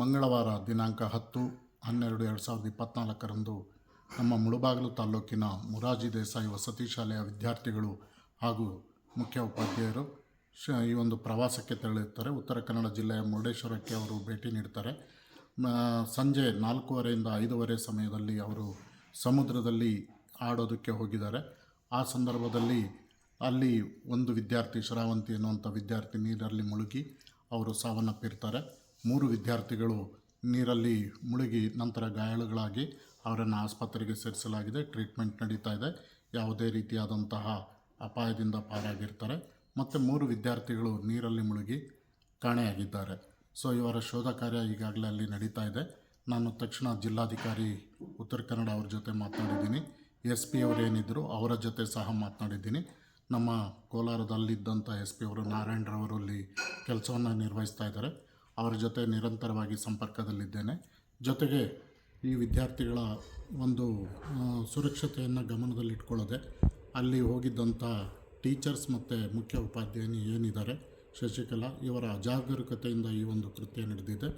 ಮಂಗಳವಾರ ದಿನಾಂಕ ಹತ್ತು ಹನ್ನೆರಡು ಎರಡು ಸಾವಿರದ ಇಪ್ಪತ್ತ್ನಾಲ್ಕರಂದು ನಮ್ಮ ಮುಳುಬಾಗಿಲು ತಾಲೂಕಿನ ಮುರಾಜಿ ದೇಸಾಯಿ ವಸತಿ ಶಾಲೆಯ ವಿದ್ಯಾರ್ಥಿಗಳು ಹಾಗೂ ಮುಖ್ಯ ಉಪಾಧ್ಯಾಯರು ಈ ಒಂದು ಪ್ರವಾಸಕ್ಕೆ ತೆರಳಿರ್ತಾರೆ ಉತ್ತರ ಕನ್ನಡ ಜಿಲ್ಲೆಯ ಮುರುಡೇಶ್ವರಕ್ಕೆ ಅವರು ಭೇಟಿ ನೀಡ್ತಾರೆ ಸಂಜೆ ನಾಲ್ಕೂವರೆಯಿಂದ ಐದೂವರೆ ಸಮಯದಲ್ಲಿ ಅವರು ಸಮುದ್ರದಲ್ಲಿ ಆಡೋದಕ್ಕೆ ಹೋಗಿದ್ದಾರೆ. ಆ ಸಂದರ್ಭದಲ್ಲಿ ಅಲ್ಲಿ ಒಂದು ವಿದ್ಯಾರ್ಥಿ, ಶರಾವಂತಿ ಎನ್ನುವಂಥ ವಿದ್ಯಾರ್ಥಿ ನೀರಲ್ಲಿ ಮುಳುಗಿ ಅವರು ಸಾವನ್ನಪ್ಪಿರ್ತಾರೆ. ಮೂರು ವಿದ್ಯಾರ್ಥಿಗಳು ನೀರಲ್ಲಿ ಮುಳುಗಿ ನಂತರ ಗಾಯಾಳುಗಳಾಗಿ ಅವರನ್ನು ಆಸ್ಪತ್ರೆಗೆ ಸೇರಿಸಲಾಗಿದೆ. ಟ್ರೀಟ್ಮೆಂಟ್ ನಡೀತಾ ಇದೆ. ಯಾವುದೇ ರೀತಿಯಾದಂತಹ ಅಪಾಯದಿಂದ ಪಾರಾಗಿರ್ತಾರೆ. ಮತ್ತು ಮೂರು ವಿದ್ಯಾರ್ಥಿಗಳು ನೀರಲ್ಲಿ ಮುಳುಗಿ ಕಾಣೆಯಾಗಿದ್ದಾರೆ. ಸೊ, ಇವರ ಶೋಧ ಕಾರ್ಯ ಈಗಾಗಲೇ ಅಲ್ಲಿ ನಡೀತಾ ಇದೆ. ನಾನು ತಕ್ಷಣ ಜಿಲ್ಲಾಧಿಕಾರಿ ಉತ್ತರ ಕನ್ನಡ ಅವ್ರ ಜೊತೆ ಮಾತನಾಡಿದ್ದೀನಿ. ಎಸ್ ಪಿ ಅವರೇನಿದ್ದರು ಅವರ ಜೊತೆ ಸಹ ಮಾತನಾಡಿದ್ದೀನಿ. ನಮ್ಮ ಕೋಲಾರದಲ್ಲಿದ್ದಂಥ ಎಸ್ ಪಿ ಅವರು ನಾರಾಯಣರವರು ಅಲ್ಲಿ ಕೆಲಸವನ್ನು ನಿರ್ವಹಿಸ್ತಾ ಇದ್ದಾರೆ. ಅವರ ಜೊತೆ ನಿರಂತರವಾಗಿ ಸಂಪರ್ಕದಲ್ಲಿದ್ದೇನೆ. ಜೊತೆಗೆ ಈ ವಿದ್ಯಾರ್ಥಿಗಳ ಒಂದು ಸುರಕ್ಷತೆಯನ್ನು ಗಮನದಲ್ಲಿಟ್ಕೊಳ್ಳದೆ ಅಲ್ಲಿ ಹೋಗಿದ್ದಂಥ ಟೀಚರ್ಸ್ ಮತ್ತು ಮುಖ್ಯ ಉಪಾಧ್ಯಾಯಿನಿ ಏನಿದ್ದಾರೆ, ಶಶಿಕಲಾ, ಇವರ ಅಜಾಗರೂಕತೆಯಿಂದ ಈ ಒಂದು ಕೃತ್ಯ ನಡೆದಿದೆ.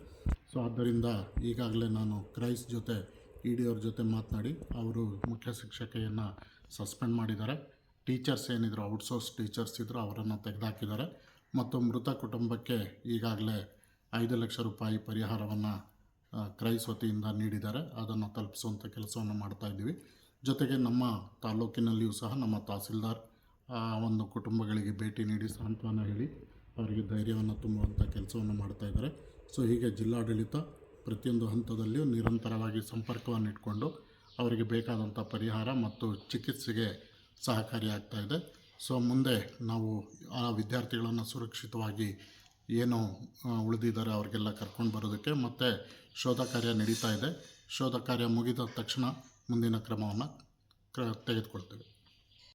ಸೊ, ಆದ್ದರಿಂದ ಈಗಾಗಲೇ ನಾನು ಕ್ರೈಸ್ ಜೊತೆ ಇ ಡಿ ಜೊತೆ ಮಾತನಾಡಿ ಅವರು ಮುಖ್ಯ ಶಿಕ್ಷಕಿಯನ್ನು ಸಸ್ಪೆಂಡ್ ಮಾಡಿದ್ದಾರೆ. ಟೀಚರ್ಸ್ ಏನಿದ್ರು, ಔಟ್ಸೋರ್ಸ್ ಟೀಚರ್ಸ್ ಇದ್ದರು ಅವರನ್ನು ತೆಗೆದುಹಾಕಿದ್ದಾರೆ ಮತ್ತು ಮೃತ ಕುಟುಂಬಕ್ಕೆ ಈಗಾಗಲೇ ಐದು ಲಕ್ಷ ರೂಪಾಯಿ ಪರಿಹಾರವನ್ನು ಕ್ರೈಸ್ ವತಿಯಿಂದ ನೀಡಿದ್ದಾರೆ. ಅದನ್ನು ತಲುಪಿಸುವಂಥ ಕೆಲಸವನ್ನು ಮಾಡ್ತಾ ಇದ್ದೀವಿ. ಜೊತೆಗೆ ನಮ್ಮ ತಾಲೂಕಿನಲ್ಲಿಯೂ ಸಹ ನಮ್ಮ ತಹಸೀಲ್ದಾರ್ ಒಂದು ಕುಟುಂಬಗಳಿಗೆ ಭೇಟಿ ನೀಡಿ ಸಾಂತ್ವನ ಹೇಳಿ ಅವರಿಗೆ ಧೈರ್ಯವನ್ನು ತುಂಬುವಂಥ ಕೆಲಸವನ್ನು ಮಾಡ್ತಾ ಇದ್ದಾರೆ. ಸೊ, ಹೀಗೆ ಜಿಲ್ಲಾಡಳಿತ ಪ್ರತಿಯೊಂದು ಹಂತದಲ್ಲಿಯೂ ನಿರಂತರವಾಗಿ ಸಂಪರ್ಕವನ್ನು ಇಟ್ಕೊಂಡು ಅವರಿಗೆ ಬೇಕಾದಂಥ ಪರಿಹಾರ ಮತ್ತು ಚಿಕಿತ್ಸೆಗೆ ಸಹಕಾರಿಯಾಗ್ತಾ ಇದೆ. ಸೊ, ಮುಂದೆ ನಾವು ಆ ವಿದ್ಯಾರ್ಥಿಗಳನ್ನು ಸುರಕ್ಷಿತವಾಗಿ ಏನು ಉಳಿದಿದ್ದಾರೆ ಅವ್ರಿಗೆಲ್ಲ ಕರ್ಕೊಂಡು ಬರೋದಕ್ಕೆ ಮತ್ತು ಶೋಧ ಕಾರ್ಯ ನಡೀತಾ ಇದೆ. ಶೋಧ ಕಾರ್ಯ ಮುಗಿದ ತಕ್ಷಣ ಮುಂದಿನ ಕ್ರಮವನ್ನು ಕ್ರ ತೆಗೆದುಕೊಳ್ತೇವೆ.